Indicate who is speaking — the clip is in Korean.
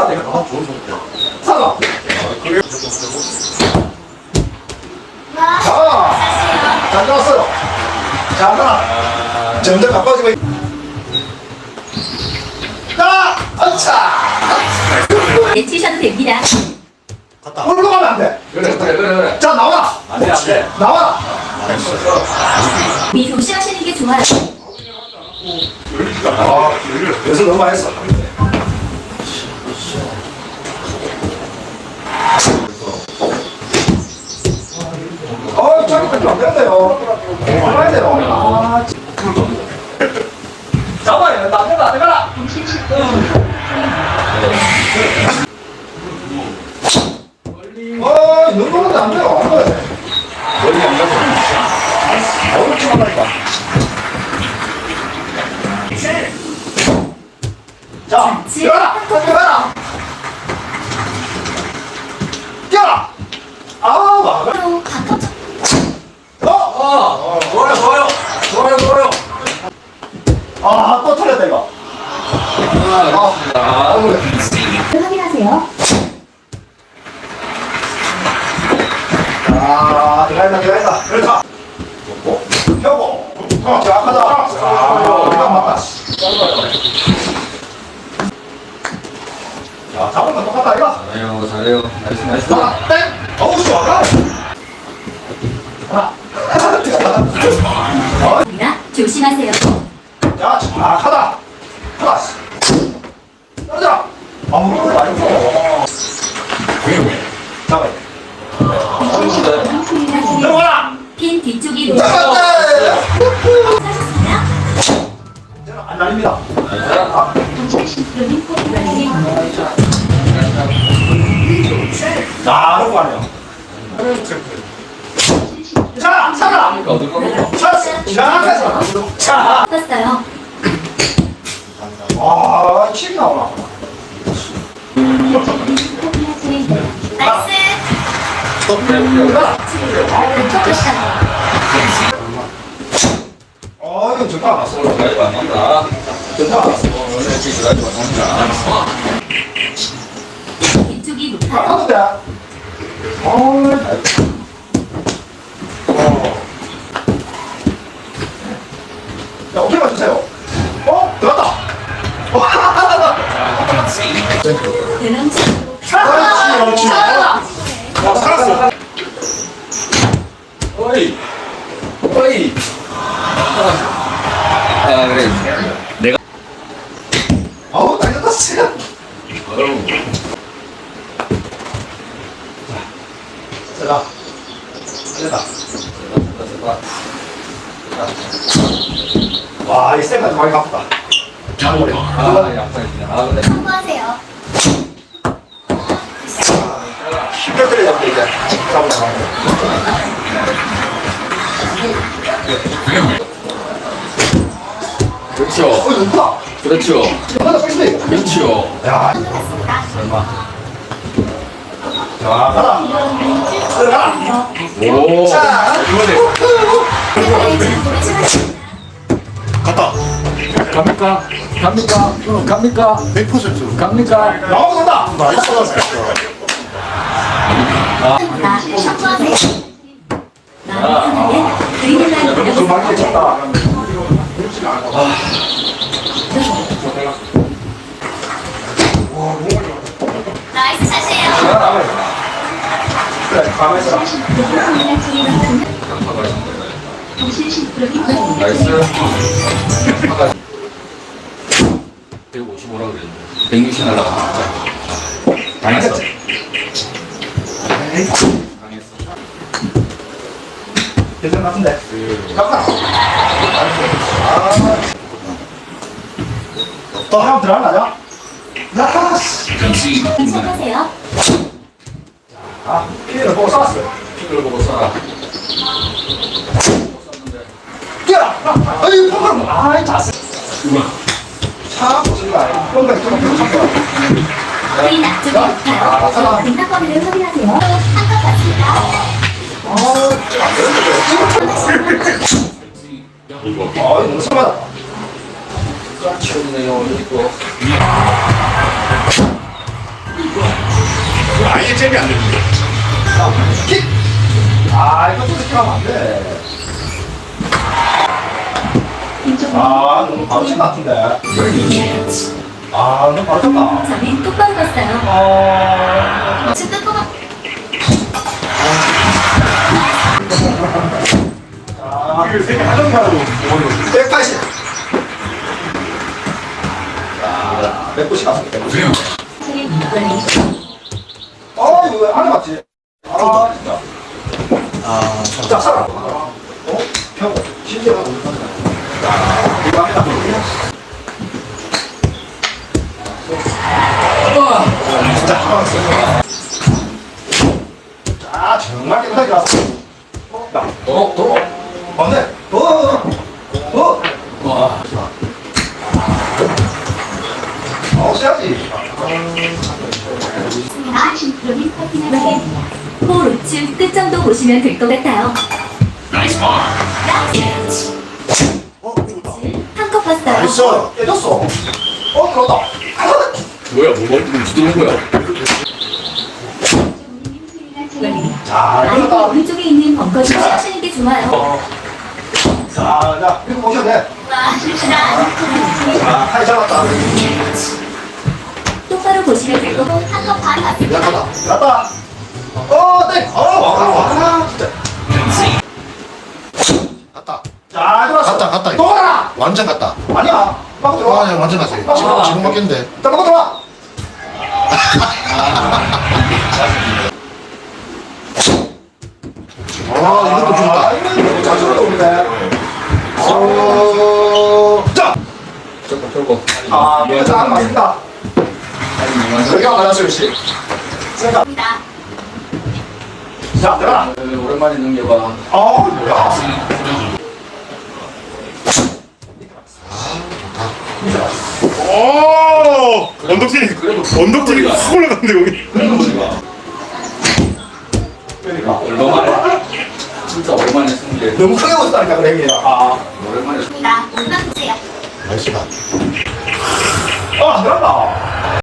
Speaker 1: 이거 내가 아 좋은 소리야. 사과. 자, 잘 들었어요. 자, 하나. 점점 가까워지고. 있- 자, 아차.
Speaker 2: 내치셔도 됩니다.
Speaker 1: 갔다. 올라가면 안 돼.
Speaker 3: 그래 그래 그래 그래
Speaker 1: 자, 나와.
Speaker 3: 안돼 안돼
Speaker 1: 나와.
Speaker 2: 미 조심하시는 게 좋아요.
Speaker 1: 아, 여기서 너무 많이 했어. 어, 저기 뺏기면 안 되는데요. 올라야 돼요. 아, 잡아야 된다. 안 된다. 안 돼요. 안 돼.
Speaker 3: 멀
Speaker 2: 확인하세요.
Speaker 1: 아, 들어간다, 들어간다. 그렇다. 어? 펴고. 어, 자, 가자. 아, 이거 맞다. 자, 잡은 건 똑같다, 이거.
Speaker 3: 잘해요 잘해요 나이스 나이스
Speaker 1: 하나, 땡! 어우, 좋아. 하나. 하나. 어.
Speaker 2: 조심하세요.
Speaker 1: 자, 정확하다. 플러 스. 떨어져. 아무 거 아니고. 잡아야 돼. 들어가라.
Speaker 2: 핀 뒤쪽이. 사셨습니다.
Speaker 1: 안 날립니다.
Speaker 2: 꼭 이번에는
Speaker 1: 자, 이러고 가네요. 자,
Speaker 3: 가고
Speaker 1: 차, 자, 자.
Speaker 2: 떴어요.
Speaker 1: 아, 칩이 나오나.
Speaker 2: 떴다.
Speaker 1: 어. 가도 돼. 어, 어. 자, 날렸다. 와, 이 쌩까지 많이 갚다. 장머리.
Speaker 3: 아 약간 아 근데
Speaker 2: 참고하세요.
Speaker 1: 잡고 이제.
Speaker 3: 그렇죠
Speaker 1: 어.
Speaker 3: 그렇죠
Speaker 1: 뺐네.
Speaker 3: 그렇죠
Speaker 1: 야,
Speaker 3: 설마
Speaker 1: 자, 가라. 들어가라.
Speaker 3: 오
Speaker 1: 자,
Speaker 4: 갔다.
Speaker 3: 갑니까 갑니까 응, 갑니까
Speaker 4: 100%.
Speaker 3: 갑니까
Speaker 1: 간다.
Speaker 4: 나이스.
Speaker 1: 좀. 많이 쳤다.
Speaker 2: 나이스
Speaker 1: 가만히 있어라.
Speaker 3: 나이스 155라 그랬는데 160 날라가 당했어 당했어
Speaker 1: 괜찮은 것 같은데. 또 한번 들어가나? 야, 씨.
Speaker 2: 괜찮으세요?
Speaker 1: 아, 피해를 보고 쐈어.
Speaker 3: 픽을 보고 써라
Speaker 1: 뛰어라. 아이, 포크를. 아이, 자세. 참, 무슨 말. 뭔가 좀.
Speaker 2: 그린 앞쪽이 높아요. 등락거리를 확인하세요. 한것 같습니다.
Speaker 1: 아, 좀안 되는데. 아, 너무 심하다.
Speaker 3: 치우네요 이거 아예 잽이 안 되는데.
Speaker 1: 자, 킥! 아, 이거 또 이렇게 하면 안 돼. 아, 너무 바로 친 같은데. 아, 너무 바로 쳤다.
Speaker 2: 저는 똑바로 봤어요.
Speaker 1: 어,
Speaker 2: 지금 꼬마
Speaker 1: 자, 세개 하정가로 180. 자, 190 갔습니다. 190. 어, 이거 왜 안에 맞지? 아, 진짜. 아, 진짜 살아. 어? 평, 신기하다. 자, 이거 합니다. 진짜. 자, 정말 깨끗하게 왔어. 나,
Speaker 3: 어, 또.
Speaker 1: 맞네. 어, 어, 어.
Speaker 3: 와.
Speaker 1: 어, 써야지.
Speaker 2: 로빈 커 호 우측 끝점도 보시면 될 것 같아요.
Speaker 3: 나이스 파.
Speaker 1: 어, 이거다.
Speaker 2: 한컵 봤어요.
Speaker 1: 나이스. 깨졌어. 어, 그러다.
Speaker 3: 뭐야, 뭐, 뭐, 두드는 거야?
Speaker 1: 자,
Speaker 2: 아이고
Speaker 1: 이거다.
Speaker 2: 오른쪽에 있는 벙커 좀 하시는 게 좋아요.
Speaker 1: 자, 자, 이거 보셔도 돼.
Speaker 2: 와,
Speaker 1: 자, 타이 잡았다.
Speaker 2: 똑바로 보시면 될 거고 한컵 반 봤습니다.
Speaker 1: 들어갔다. 들어갔다.
Speaker 4: 완전 갔다.
Speaker 1: 아니야. 막
Speaker 4: 아,
Speaker 1: 들어와.
Speaker 4: 네, 완전 갔어요.
Speaker 1: 아.
Speaker 4: 지금, 지금 맞겠는데.
Speaker 1: 자, 먹어 들어와.
Speaker 4: 아, 이것도
Speaker 1: 아,
Speaker 4: 좋다.
Speaker 1: 이거 자주로 오는데. 어, 자.
Speaker 3: 조금 털고.
Speaker 1: 아, 이거 다 맞습니다.
Speaker 4: 여기가 많았어요, 씨.
Speaker 1: 생각. 자, 들어가.
Speaker 3: 오랜만에 넘겨봐.
Speaker 1: 어, 뭐야.
Speaker 5: 오! 언덕질이 언덕질이 확 올라갔는데 여기
Speaker 1: 그러니까.
Speaker 3: 얼마만에? 진짜 오랜만에 쓰는 게.
Speaker 1: 너무 크게 웃었다니까, 형님. 아,
Speaker 3: 오랜만에.
Speaker 2: 나.
Speaker 4: 나이스다.
Speaker 1: 어, 안 들어간다.